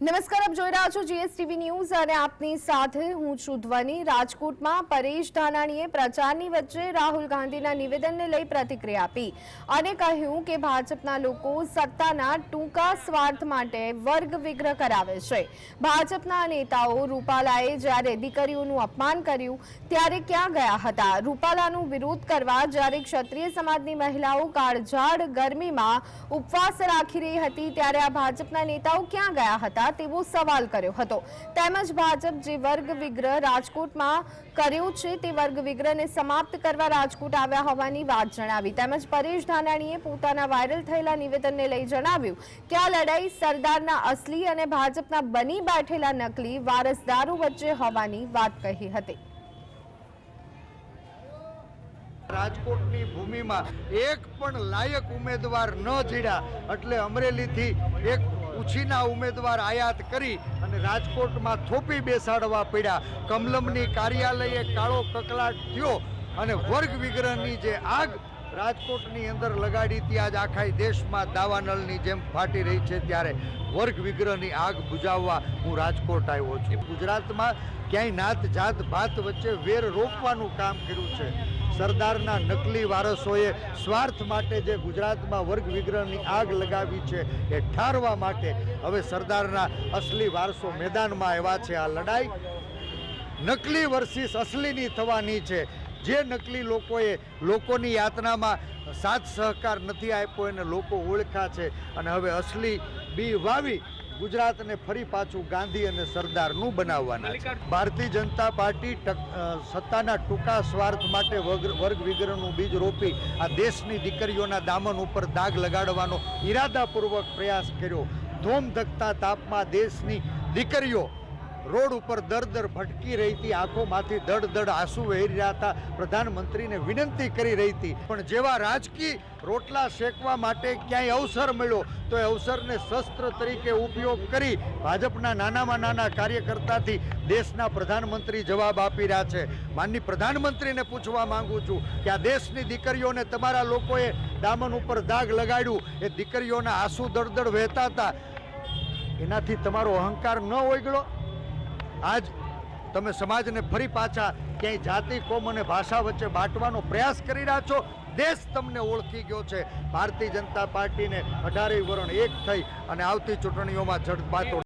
નમસ્કાર, આપ જોઈ રહ્યા છો જીએસટીવી ન્યૂઝ અને આપની સાથે હું છું ધ્વની. રાજકોટમાં પરેશ ધાનાણીએ પ્રચારની વચ્ચે રાહુલ ગાંધીના નિવેદનને લઈ પ્રતિક્રિયા આપી અને કહ્યું કે ભાજપના લોકો સત્તાના ટૂંકા સ્વાર્થ માટે વર્ગ વિગ્રહ કરાવે છે. ભાજપના નેતાઓ રૂપાલાએ જ્યારે દીકરીઓનું અપમાન કર્યું, ત્યારે ક્યાં ગયા હતા? રૂપાલાનું વિરોધ કરવા જ્યારે ક્ષત્રિય સમાજની મહિલાઓ કાળઝાળ ગરમીમાં ઉપવાસ રાખી રહી હતી, ત્યારે આ ભાજપના નેતાઓ ક્યાં ગયા હતા? તેવો સવાલ કર્યો હતો. તેમજ ભાજપ જે વર્ગ વિગ્રહ રાજકોટમાં કર્યો છે તે વર્ગ વિગ્રહને સમાપ્ત કરવા રાજકોટ આવ્યા હોવાની વાત જણાવી. તેમજ પરેશ ધાનાણીએ પોતાના વાયરલ થયેલા નિવેદનને લઈ જણાવ્યું કે આ લડાઈ સરદારના અસલી અને ભાજપના બની બેઠેલા નકલી વારસદારો વચ્ચે હોવાની વાત કહી હતી. રાજકોટની ભૂમિમાં એક પણ લાયક ઉમેદવાર ન જીડ્યા. એટલે અમરેલીથી એક ઉછીના ઉમેદવાર આયાત કરી અને રાજકોટમાં થોપી બેસાડવા પડ્યા. કમલમની કાર્યાલયે કાળો કકલાટ થયો અને વર્ગ વિગ્રહની જે આગ રાજકોટની અંદર લગાડી ત્યાં જ આખા દેશમાં દાવાનળની જેમ ફાટી રહી છે ત્યારે વર્ગ વિગ્રહની આગ બુજાવવા હું રાજકોટ આવ્યો છું. ગુજરાતમાં ક્યાંય નાત જાત ભાત વચ્ચે વેર રોપવાનું કામ કર્યું છે. સરદારના નકલી વારસોએ સ્વાર્થ માટે જે ગુજરાતમાં વર્ગ વિગ્રહની આગ લગાવી છે એ ઠારવા માટે હવે સરદારના અસલી વારસો મેદાનમાં આવ્યા છે. આ લડાઈ નકલી વર્સિસ અસલીની થવાની છે. જે નકલી લોકોએ લોકોની યાતનામાં સાથ સહકાર નથી આપ્યો એને લોકો ઓળખા છે અને હવે અસલી બી વાવી ગુજરાતને ફરી પાછું ગાંધી અને સરદારનું બનાવવાના ભારતીય જનતા પાર્ટી સત્તાના ટૂંકા સ્વાર્થ માટે વર્ગ વિગ્રહનું બીજ રોપી આ દેશની દીકરીઓના દામન ઉપર દાગ લગાડવાનો ઈરાદાપૂર્વક પ્રયાસ કર્યો. ધૂમ ધકતા તાપમાં દેશની દીકરીઓ રોડ ઉપર દર દર ભટકી રહી હતી, આંખોમાંથી દડ દડ આંસુ વહી રહ્યા હતા. પ્રધાનમંત્રીને વિનંતી કરી રહી હતી. પણ જેવા રાજકીય રોટલા શેકવા માટે ક્યાંય અવસર મળ્યો, તો એ અવસરને શસ્ત્ર તરીકે ઉપયોગ કરી ભાજપના નાનામાં નાના કાર્યકર્તાથી દેશના પ્રધાનમંત્રી જવાબ આપી રહ્યા છે. માનની પ્રધાનમંત્રીને પૂછવા માંગુ છું કે આ દેશની દીકરીઓને તમારા લોકોએ દામન ઉપર દાગ લગાડ્યું, એ દીકરીઓના આંસુ દળદળ વહેતા હતા. એનાથી તમારો અહંકાર ન ઓગળો. આજ તમે સમાજને ફરી પાછા ક્યાંય જાતિ, કોમ અને ભાષા વચ્ચે બાંટવાનો પ્રયાસ કરી રહ્યા છો. દેશ તમને ઓળખી ગયો છે. ભારતીય જનતા પાર્ટીને અઢારે વરણ એક થઈ અને આવતી ચૂંટણીઓમાં જડબાતો